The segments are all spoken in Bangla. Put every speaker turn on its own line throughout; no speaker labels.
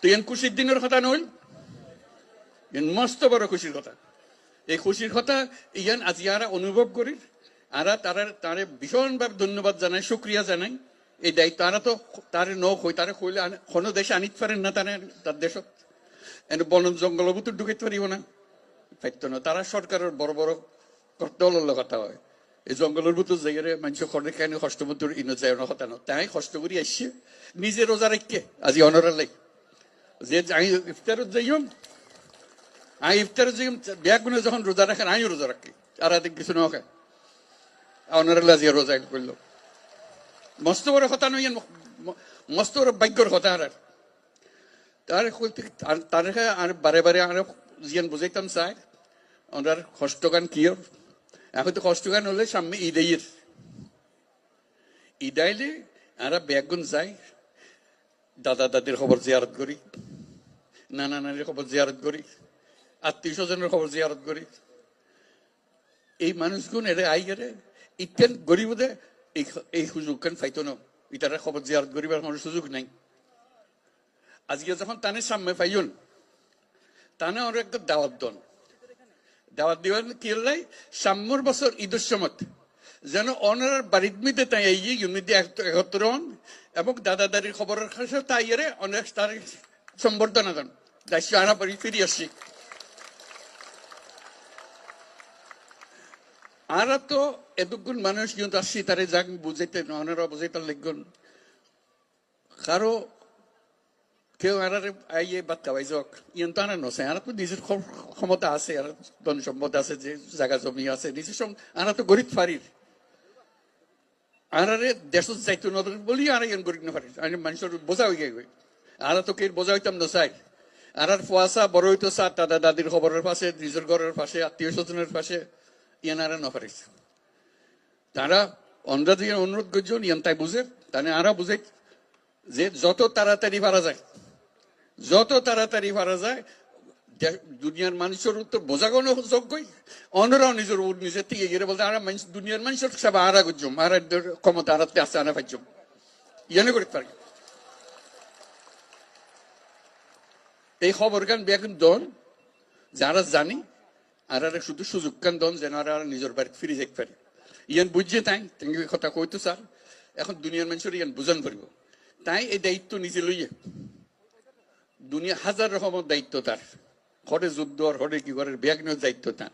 তো এন খুশির দিনের কথা নইল এন মস্ত বড় খুশির কথা। এই খুশির কথা ইয়ান আজ ইয়ারা অনুভব করি, আরা তারা তারে ভীষণভাবে ধন্যবাদ জানাই, শুক্রিয়া জানাই। এই দায়িত্ব তারা তো তারে ন হই তারে কইলে কোনো দেশে আনিতে পারেন না তারা তার দেশত। এনে বন জঙ্গল ভিতর ঢুকাইতে পারিব না। পাইতো না। তারা সরকারের বড় বড় দলের কথা হয়। এই জঙ্গলের ভিতর জায়গায় মানুষ খড়ে কেন কষ্ট মতো ইনো যায় না কথা না তাই কষ্ট করি আসছে নিজে রোজা রাখকে আজি অনরা লাই যে আমি ইফতারত যাইম আমি ইফতারত যাইম ব্যাগুনে যখন রোজা রাখেন আমিও রোজা রাখি আর আদিক কিছু না খায় অনরা আজি রোজা করল মস্ত বড় কথা নই মস্ত বড় ভাগ্যর কথা আর তার তার আর বারে বারে আর জিয়ান বুঝাইতাম চাই ওনার কষ্টগান কি? এখন তো কষ্টগান হলে সামনে ঈদের ঈদাইলে আর ব্যাগুন যাই দাদা দাদির খবর জিয়ারত করি নানা নানির খবর জিয়ারত করি। আত্মীয় স্বজনের খবর জিয়ারত করি। এই মানুষগুন এরে আই গেলে ইতেন গরিব দে এই এই কেন ফাইতো না। ইতারা খবর জিয়ারত করিবার কোনো সুযোগ নাই। আজকে যখন তানে সামনে পাইন তানে ওর একটা দাওয়াত দন। দাওয়াত দিবেন কি লাই? সাম্যর বছর ঈদের সময় যেন অনার বাড়ির মিতে তাই এই ইউনিটি একত্র হন এবং দাদা দাদির খবরের কাছে তাই এরে অনেক তার সম্বর্ধনা দেন। দায়িত্ব আনা পারি ফিরে আসছি আর তো এতক্ষণ মানুষ কিন্তু আসছি তারে যাক বুঝাইতে অনারা বুঝাইতে লিখুন কারও কেউ আর আইয়ে বাদ খাওয়াই যাক ইয়ন তো আনা নছে আর তো নিজের ক্ষম- ক্ষমতা আছে আর ধন সম্পদ আছে যে জায়গা জমি আছে নিজের সঙ্গে আনা তো গরিব ফারির আর আরে দেশ যাইতো না বলি আর ইয়ন গরিব না ফারির মানুষের বোঝা হয়ে গেছে আর তো কে বোঝা হইতাম না আর ফুয়াশা বড় হইতো চা দাদা দাদির খবরের পাশে, নিজের ঘরের পাশে, আত্মীয় স্বজনের পাশে ইয়ান আর না তারা অন্ধ্রা অনুরোধ করছেন ইয়ান তাই বুঝে, তাহলে আরা বুঝে যে যত তাড়াতাড়ি পারা যায়, যত তাড়াতাড়ি পারা যায় দুনিয়ার মানুষের উত্তর বোঝাগোনো যোগ্যই। অন্যরাও নিজের নিজের থেকে গিয়ে বলতে, আর মানুষ, দুনিয়ার মানুষের সব আরা গুজম আর ক্ষমতা আরাতে আছে আনা পাইজম ইয়ানে করতে পারি। এই খবর গান বেগুন দন। যারা জানি, আর আর শুধু সুযোগ কান দন যেন আর আর নিজের বাড়ি ফিরে যেতে পারি। ইয়ান বুঝছে তাই তেঙ্গি কথা কইতো স্যার। এখন দুনিয়ার মানুষের ইয়ান বুঝান পারিব। তাই এই দায়িত্ব নিজে লইয়ে। দুনিয়া হাজার রকমের দায়িত্ব তার। হরে যুদ্ধ, আর হরে কি করে ব্যাগনের দায়িত্ব তার।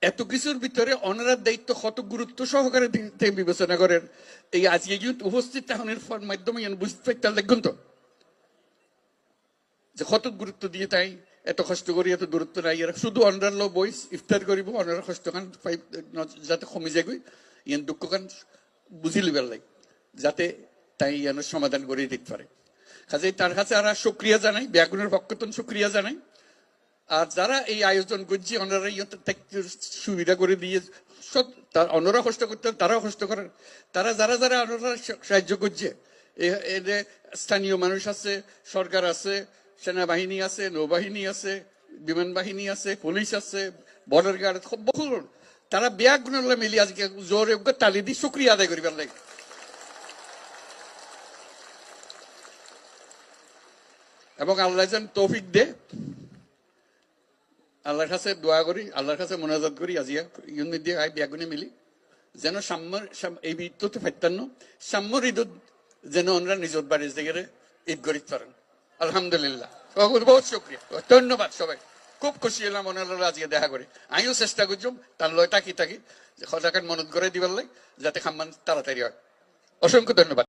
এত কিছুর ভিতরে অনারার দায়িত্ব কত গুরুত্ব সহকারে তিনি- তিনি বিবেচনা করেন। এই আজকে কিন্তু উপস্থিত তাহনের মাধ্যমে বুঝতে পারতে লাগবেন তো। যে কত গুরুত্ব দিয়ে তাই এত কষ্ট করি এত দূরত্ব নাই। এরা শুধু লো বইস ইফতার করিব অনার কষ্ট খান যাতে কমে যায় গই ইয়ান দুঃখ খান বুঝি লিবার লাগে, যাতে তাই ইয়ানোর সমাধান করে দিতে পারে কাজে তার কাছে আর সুক্রিয়া জানাই ব্যাগুনের পক্ষতন সুক্রিয়া জানাই। আর যারা এই আয়োজন করছে থাকতে সুবিধা করে দিয়ে সব তার অন্যরা কষ্ট করতে তারাও কষ্ট করেন তারা যারা যারা ওনারা সাহায্য করছে স্থানীয় মানুষ আছে সরকার আছে সেনাবাহিনী আছে, নৌবাহিনী আছে বিমান বাহিনী আছে, পুলিশ আছে বর্ডার গার্ড বহু তারা ব্যাগ গুণগুলো মিলি আজকে জোরে তালি দিয়ে শুক্রিয়া আদায় করিবার লাগে এবং আল্লাহ যেন তৌফিক দে। আল্লাহর কাছে দোয়া করি, আল্লাহর কাছে মোনাজাত করি, আজিয়া ইউনিট দিয়ে আই বিয়াগুনে মিলি। যেন সাম্যর এই ঈদ তো ফাইতান্ন সাম্যর ঈদ যেন ওনারা নিজের বাড়ির জায়গায় ঈদ করিতে পারেন আলহামদুলিল্লাহ। বহুত শুক্রিয়া। ধন্যবাদ সবাই। খুব খুশি হলাম ওনারা আজকে দেখা করে। আমিও চেষ্টা করছিলাম তার লয় তাকি থাকি যে সজাকার মনত করে দিবার লাগে যাতে খাম্মান তাড়াতাড়ি হয়। অসংখ্য ধন্যবাদ।